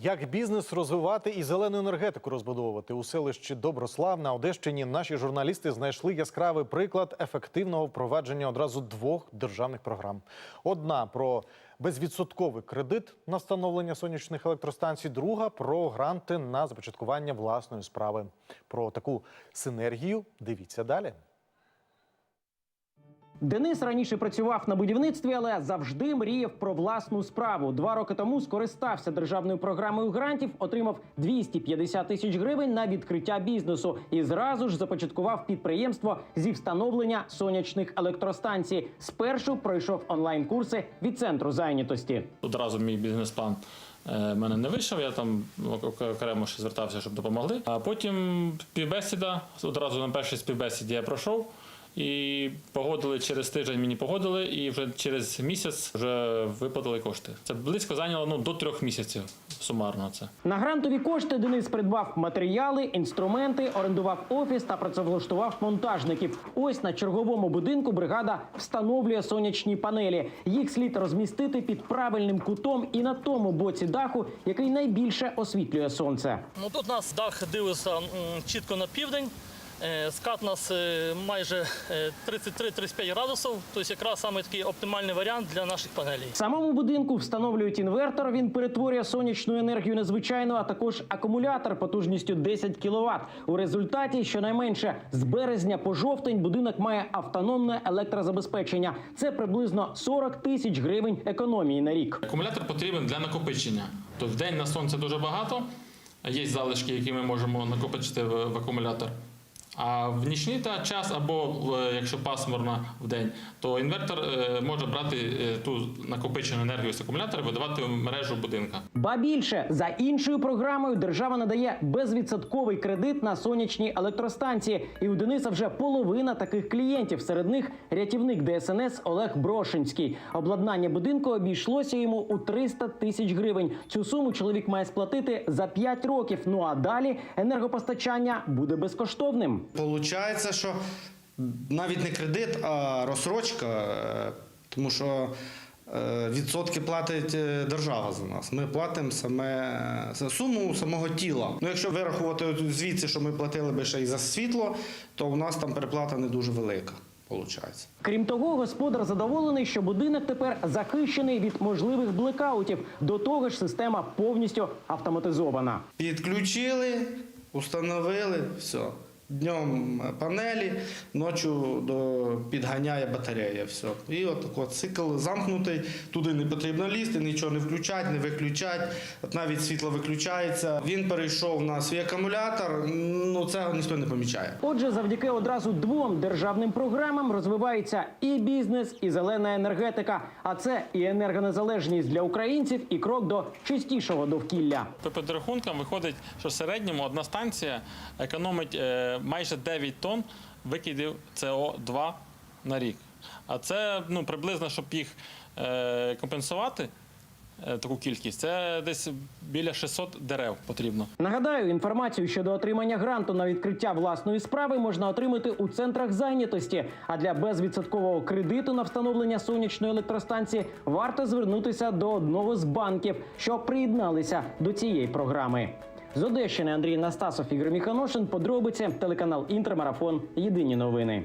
Як бізнес розвивати і зелену енергетику розбудовувати у селищі Доброслав на Одещині наші журналісти знайшли яскравий приклад ефективного впровадження одразу двох державних програм. Одна про безвідсотковий кредит на встановлення сонячних електростанцій, друга про гранти на започаткування власної справи. Про таку синергію дивіться далі. Денис раніше працював на будівництві, але завжди мріяв про власну справу. Два роки тому скористався державною програмою грантів, отримав 250 тисяч гривень на відкриття бізнесу і зразу ж започаткував підприємство зі встановлення сонячних електростанцій. Спершу пройшов онлайн-курси від центру зайнятості. Одразу мій бізнес-план е, мене не вийшов. Я там окремо ще звертався, щоб допомогли. А потім співбесіда. Одразу на першій співбесіді я пройшов. І погодили через тиждень мені погодили, і вже через місяць вже виплатили кошти. Це близько зайняло ну, до трьох місяців сумарно. Це На грантові кошти Денис придбав матеріали, інструменти, орендував офіс та працевлаштував монтажників. Ось на черговому будинку бригада встановлює сонячні панелі. Їх слід розмістити під правильним кутом і на тому боці даху, який найбільше освітлює сонце. Ну тут у нас дах дивиться чітко на південь. Е, Скат у нас е, майже е, 33-35 градусів, тобто якраз саме такий оптимальний варіант для наших панелей. В самому будинку встановлюють інвертор. Він перетворює сонячну енергію незвичайну, а також акумулятор потужністю 10 кВт. У результаті щонайменше з березня по жовтень будинок має автономне електрозабезпечення. Це приблизно 40 тисяч гривень економії на рік. акумулятор потрібен для накопичення. Тобто в день на сонце дуже багато. Є залишки, які ми можемо накопичити в, в акумулятор. А в нічний та час, або якщо пасмурно в день, то інвертор е, може брати е, ту накопичену енергію з акумулятора видавати в мережу будинка. Ба більше за іншою програмою держава надає безвідсотковий кредит на сонячні електростанції. І у Дениса вже половина таких клієнтів. Серед них рятівник ДСНС Олег Брошинський. Обладнання будинку обійшлося йому у 300 тисяч гривень. Цю суму чоловік має сплатити за 5 років. Ну а далі енергопостачання буде безкоштовним. Получається, що навіть не кредит, а розсрочка, е, тому що е, відсотки платить е, держава за нас. Ми платимо саме суму самого тіла. Ну, якщо вирахувати звідси, що ми платили би ще й за світло, то у нас там переплата не дуже велика. Получається. Крім того, господар задоволений, що будинок тепер захищений від можливих блекаутів. До того ж, система повністю автоматизована. Підключили, установили, все. Днем панелі, ночі до підганяє батарея. Все. І от такий цикл замкнутий, туди не потрібно лізти, нічого не включати, не виключати. От навіть світло виключається. Він перейшов на свій акумулятор, ну це ніхто не помічає. Отже, завдяки одразу двом державним програмам розвивається і бізнес, і зелена енергетика. А це і енергонезалежність для українців, і крок до чистішого довкілля. По підрахункам виходить, що в середньому одна станція економить е, майже 9 тонн викидів СО2 на рік. А це ну, приблизно, щоб їх е, компенсувати, е, таку кількість, це десь біля 600 дерев потрібно. Нагадаю, інформацію щодо отримання гранту на відкриття власної справи можна отримати у центрах зайнятості. А для безвідсоткового кредиту на встановлення сонячної електростанції варто звернутися до одного з банків, що приєдналися до цієї програми. З Одещини Андрій Настасов, Ігор Міханошин. Подробиці телеканал Інтермарафон. Єдині новини.